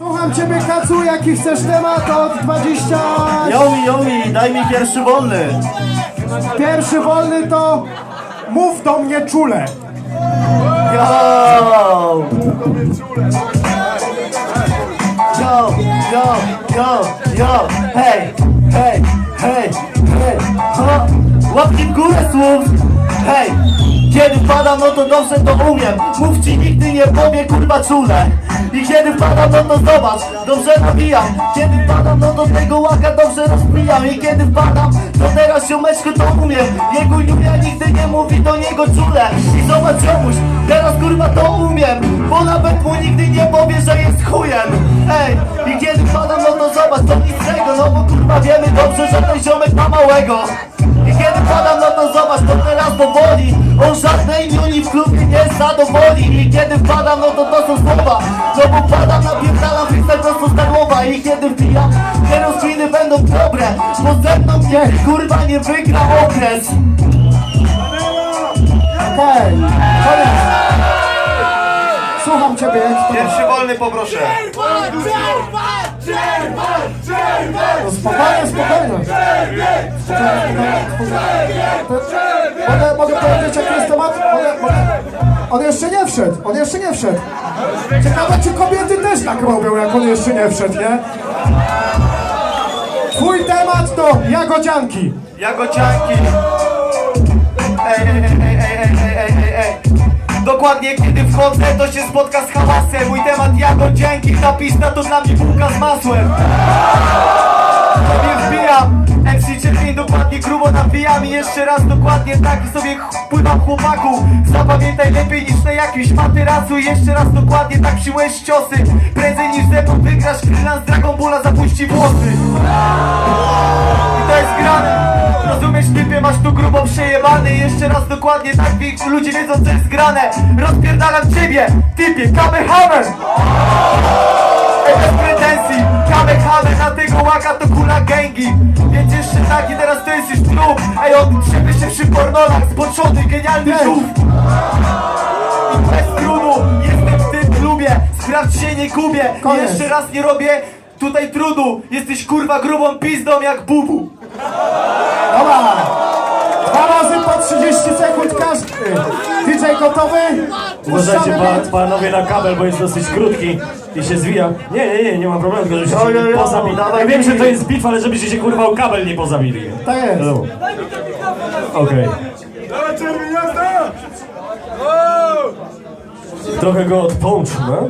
Słucham ciebie Kacu, jaki chcesz temat od 20... Jomi, Jomi, daj mi pierwszy wolny. Pierwszy wolny to... Mów do mnie czule. Yo! Yo, yo, yo, yo, hej, hej, hej, hej, ho, łapki w górę słów, hej, kiedy wpadam, no to dobrze to umiem, mów ci nigdy nie powie, kurwa czule, i kiedy wpadam, no to zobacz, dobrze nabijam, kiedy wpadam, no to tego łaka dobrze rozbijam, i kiedy wpadam, to teraz siomeczku to umiem, jego Julia nigdy nie mówi do niego czule, i zobacz jomuś, teraz kurwa to umiem, bo nawet mu nigdy nie powie, że jest chujem, ej, i kiedy wpadam, no to zobacz, to nic złego, no bo kurwa wiemy dobrze, że ten ziomek ma małego, powoli On żadnej Juni w klubie nie zadowoli I kiedy wpadam, no to to są słowa No bo wpadam, napierdalam freestyle prosto z głowa I kiedy wbijam, te rozkminy będą dobre Bo ze mną nie, kurwa nie wygra okres Hej, koniec. Słucham ciebie? Pierwszy wolny poproszę No spokojnie, spokojnie. Mogę, mogę powiedzieć jaki jest temat? Mogę, mogę. On jeszcze nie wszedł, on jeszcze nie wszedł. Ciekawe czy kobiety też tak robią jak on jeszcze nie wszedł, nie? Twój temat to jagodzianki. Jagodzianki Ej, ej, ej, ej, ej, ej, ej, Dokładnie kiedy wchodzę to się spotka z hałasem Mój temat jagodzianki Napis to dla mnie z masłem grubo nabijam I jeszcze raz dokładnie tak i sobie pływam chłopaku. Zapamiętaj lepiej niż na jakimś materacu. Jeszcze raz dokładnie tak przyłeś ciosy. Prędzej niż ze wygrasz Krylan Dragon Balla zapuści włosy. I to jest grane. Rozumiesz typie, masz tu grubo przejebany. Jeszcze raz dokładnie tak ludzie wiedzą co jest grane. Rozpierdalam ciebie, typie, Kamehamer Ej, bez pretensji. Kamehamer na tego łaka to kula gęgi. Więc jeszcze tak i teraz to jest trzymy się przy pornolach Zboczony, genialny żółw I bez trudu Jestem w tym klubie Sprawdź się, nie gubię I Koniec. jeszcze raz nie robię tutaj trudu Jesteś kurwa grubą pizdą jak bubu Dobra. Dwa razy po 30 sekund każdy. DJ gotowy? Uważajcie pa, panowie na kabel, bo jest dosyć krótki i się zwija. Nie, nie, nie, nie ma problemu, tylko żebyście się pozabili. Ja wiem, że to jest bitwa, ale żebyście się kurwa o kabel nie pozabili. Tak jest. No. Okej. Trochę go odpołcz, no?